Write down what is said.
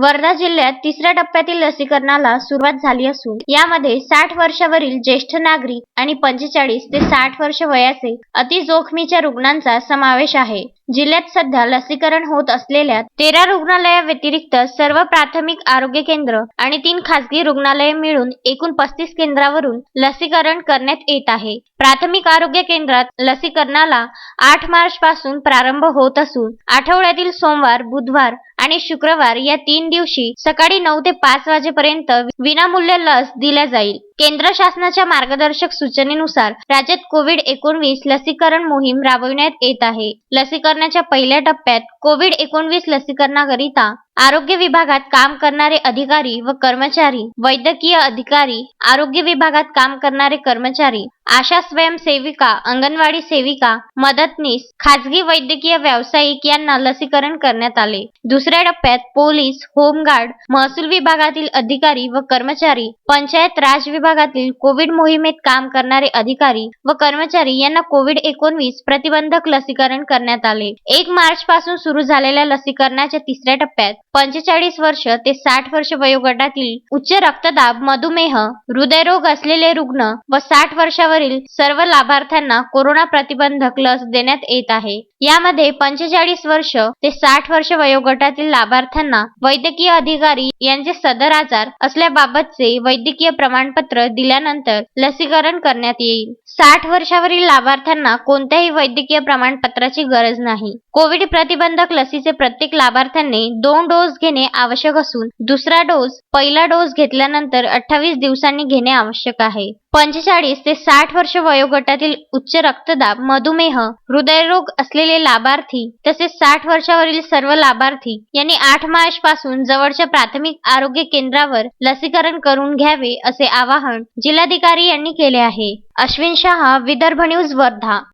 वर्धा जिल्ह्यात तिसऱ्या टप्प्यातील लसीकरणाला सुरुवात झाली असून यामध्ये साठ वर्षावरील ज्येष्ठ नागरिक आणि पंचेचाळीस ते साठ वर्ष वयाचे अति जोखमीच्या रुग्णांचा समावेश आहे. जिल्ह्यात सध्या लसीकरण होत असलेल्या तेरा रुग्णालयाव्यतिरिक्त सर्व प्राथमिक आरोग्य केंद्र आणि तीन खासगी रुग्णालये मिळून एकूण पस्तीस केंद्रावरून लसीकरण करण्यात येत आहे. प्राथमिक आरोग्य केंद्रात लसीकरणाला आठ मार्च पासून प्रारंभ होत असून आठवड्यातील सोमवार बुधवार आणि शुक्रवार या तीन दिवशी सकाळी नऊ ते पाच वाजेपर्यंत विनामूल्य लस दिल्या जाईल. केंद्र शासनाच्या मार्गदर्शक सूचनेनुसार राज्यात कोविड एकोणवीस लसीकरण मोहीम राबविण्यात येत आहे. लसीकरणाच्या पहिल्या टप्प्यात कोविड एकोणवीस लसीकरणाकरिता आरोग्य विभागात काम करणारे अधिकारी व कर्मचारी वैद्यकीय अधिकारी आरोग्य विभागात काम करणारे कर्मचारी आशा स्वयंसेविका अंगणवाडी सेविका मदतनीस खाजगी वैद्यकीय व्यावसायिक यांना लसीकरण करण्यात आले. दुसऱ्या टप्प्यात पोलीस होमगार्ड महसूल विभागातील अधिकारी व कर्मचारी पंचायत राज विभागातील कोविड मोहिमेत काम करणारे अधिकारी व कर्मचारी यांना कोविड एकोणवीस प्रतिबंधक लसीकरण करण्यात आले. एक मार्च पासून सुरू झालेल्या लसीकरणाच्या तिसऱ्या टप्प्यात पंचेचाळीस वर्ष ते साठ वर्ष वयोगटातील उच्च रक्तदाब मधुमेह हृदयरोग असलेले रुग्ण व साठ वर्षावरील सर्व लाभार्थ्यांना कोरोना प्रतिबंधक लस देण्यात येत आहे. यामध्ये पंचेचाळीस वर्ष ते साठ वर्ष वयोगटातील लाभार्थ्यांना वैद्यकीय अधिकारी यांचे सदर आजार असल्याबाबतचे वैद्यकीय प्रमाणपत्र दिल्यानंतर लसीकरण करण्यात येईल. साठ वर्षावरील लाभार्थ्यांना कोणत्याही वैद्यकीय प्रमाणपत्राची गरज नाही. कोविड प्रतिबंधक लसीचे प्रत्येक लाभार्थ्यांनी दोन डोस घेणे आवश्यक असून दुसरा डोस पहिला डोस घेतल्यानंतर अठ्ठावीस दिवसांनी घेणे आवश्यक आहे. पंचेचाळीस ते साठ वर्ष वयोगटातील उच्च रक्तदाब मधुमेह हृदयरोग असलेले लाभार्थी तसेच साठ वर्षावरील सर्व लाभार्थी यांनी आठ मार्च पासून जवळच्या प्राथमिक आरोग्य केंद्रावर लसीकरण करून घ्यावे असे आवाहन जिल्हाधिकारी यांनी केले आहे. अश्विन शहा विदर्भ न्यूज वर्धा.